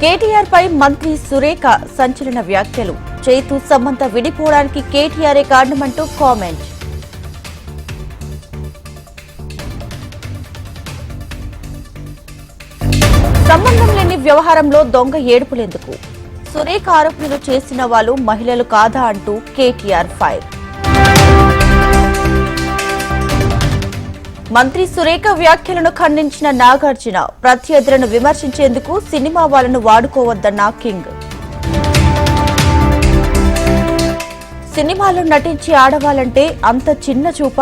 కేటీఆర్ పై మంత్రి సురేఖ సంచలన వ్యాఖ్యలు. చేతు సంబంధ విడిపోవడానికి కేటీఆరే కారణమంటూ కామెంట్. సంబంధం లేని వ్యవహారంలో దొంగ ఏడుపులెందుకు? సురేఖ ఆరోపణలు చేసిన వాళ్ళు మహిళలు కాదా అంటూ కేటీఆర్ ఫైర్. మంత్రి సురేఖ వ్యాఖ్యలను ఖండించిన నాగార్జున ప్రత్యర్థులను విమర్శించేందుకు సినిమా వాళ్ళను వాడుకోవద్దన్న కింగ్. సినిమాలో నటించి ఆడవాలంటే అంత చిన్న చూప?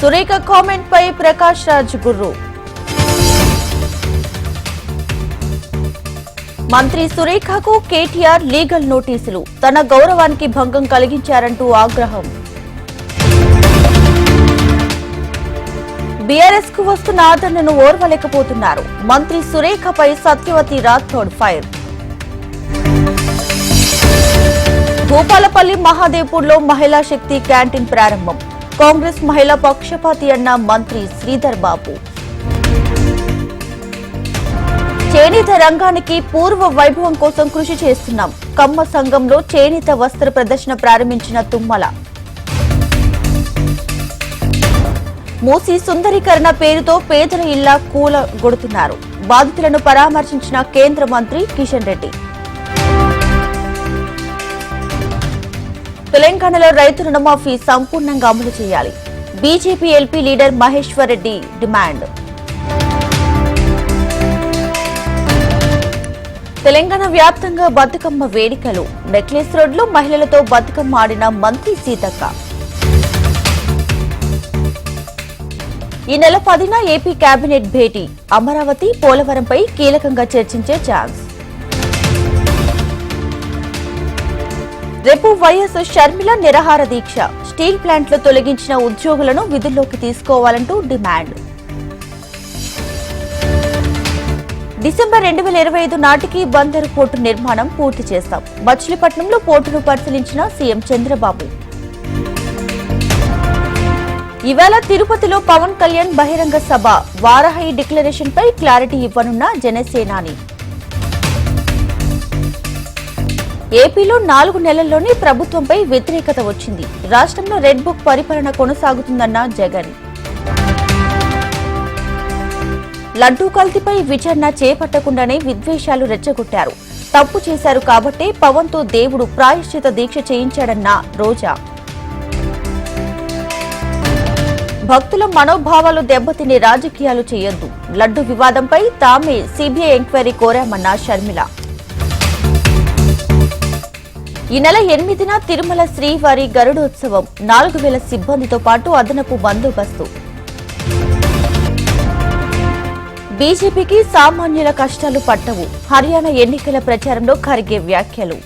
సురేఖ కామెంట్ పై ప్రకాష్ రాజ్ గుర్రు. మంత్రి సురేఖకు కేటీఆర్ లీగల్ నోటీసులు. తన గౌరవానికి భంగం కలిగించారంటూ ఆగ్రహం. బీఆర్ఎస్కు వస్తున్న ఆదరణను ఓర్వలేకపోతున్నారు. మంత్రి సురేఖపై సత్యవతి రాథోడ్ ఫైర్. భూపాలపల్లి మహాదేవ్పూర్లో మహిళా శక్తి క్యాంటీన్ ప్రారంభం. కాంగ్రెస్ మహిళా పక్షపాతి అన్న మంత్రి శ్రీధర్ బాబు. చేనేత రంగానికి పూర్వ వైభవం కోసం కృషి చేస్తున్నాం. కమ్మ సంఘంలో చేనేత వస్త్ర ప్రదర్శన ప్రారంభించిన తుమ్మల. మూసి సుందరీకరణ పేరుతో పేదల ఇళ్ళ కూలగొడుతున్నారు బాధితులను పరామర్శించిన కేంద్ర మంత్రి కిషన్ రెడ్డి. తెలంగాణలో రైతు రుణమాఫీ సంపూర్ణంగా అమలు చేయాలి. BJP LP leader Maheshwar Reddy demand. Telangana వ్యాప్తంగా బతుకమ్మ వేడుకలు. నెక్లెస్ రోడ్లో మహిళలతో బతుకమ్మ ఆడిన మంత్రి సీతక్క. ఈ నెల పదిన ఏపీ కేబినెట్ భేటీ. అమరావతి పోలవరంపై కీలకంగా చర్చించే ఛాన్స్. రేపు వైఎస్ షర్మిల నిరహార దీక్ష. స్టీల్ ప్లాంట్లో తొలగించిన ఉద్యోగులను విధుల్లోకి తీసుకోవాలంటూ డిమాండ్. డిసెంబర్ రెండు వేల ఇరవై ఐదు నాటికి బందరు పోర్టు నిర్మాణం పూర్తి చేస్తాం. మచిలీపట్నంలో పోర్టును పరిశీలించిన సీఎం చంద్రబాబు. ఇవాళ తిరుపతిలో పవన్ కళ్యాణ్ బహిరంగ సభ. వారాహి డిక్లరేషన్ పై క్లారిటీ ఇవ్వనున్న జనసేనాని. ఏపీలో నాలుగు నెలల్లోనే ప్రభుత్వంపై వ్యతిరేకత వచ్చింది. రాష్ట్రంలో రెడ్ బుక్ పరిపాలన కొనసాగుతుందన్న జగన్. లడ్డూ కల్తీపై విచారణ చేపట్టకుండానే విద్వేషాలు రెచ్చగొట్టారు. తప్పు చేశారు కాబట్టే పవన్తో దేవుడు ప్రాయశ్చిత దీక్ష చేయించాడన్న రోజా. భక్తుల మనోభావాలు దెబ్బతిని రాజకీయాలు చేయొద్దు. లడ్డు వివాదంపై తామే సిబిఐ ఎంక్వైరీ కోరామన్న షర్మిల. ఈ నెల ఎనిమిదిన తిరుమల శ్రీవారి గరుడోత్సవం. నాలుగు వేల సిబ్బందితో పాటు అదనపు బందోబస్తు. బీజేపీకి సామాన్యుల కష్టాలు పట్టవు. హర్యానా ఎన్నికల ప్రచారంలో ఖర్గే వ్యాఖ్యలు.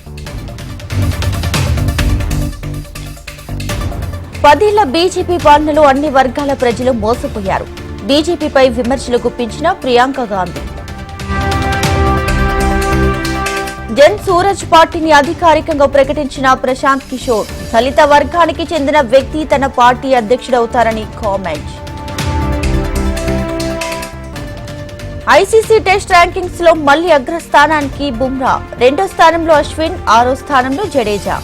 పదేళ్ళ బీజేపీ పాలనలో అన్ని వర్గాల ప్రజలు మోసపోయారు. బీజేపీపై విమర్శలు గుప్పించిన ప్రియాంక గాంధీ. జన్ సూరజ్ పార్టీని అధికారికంగా ప్రకటించిన ప్రశాంత్ కిషోర్ దళిత వర్గానికి చెందిన వ్యక్తి తన పార్టీ అధ్యక్షుడవుతారని కామెంట్. ఐసీసీ టెస్ట్ ర్యాంకింగ్స్లో మళ్ళీ అగ్రస్థానానికి బుమ్రా రెండో స్థానంలో అశ్విన్ ఆరో స్థానంలో జడేజా.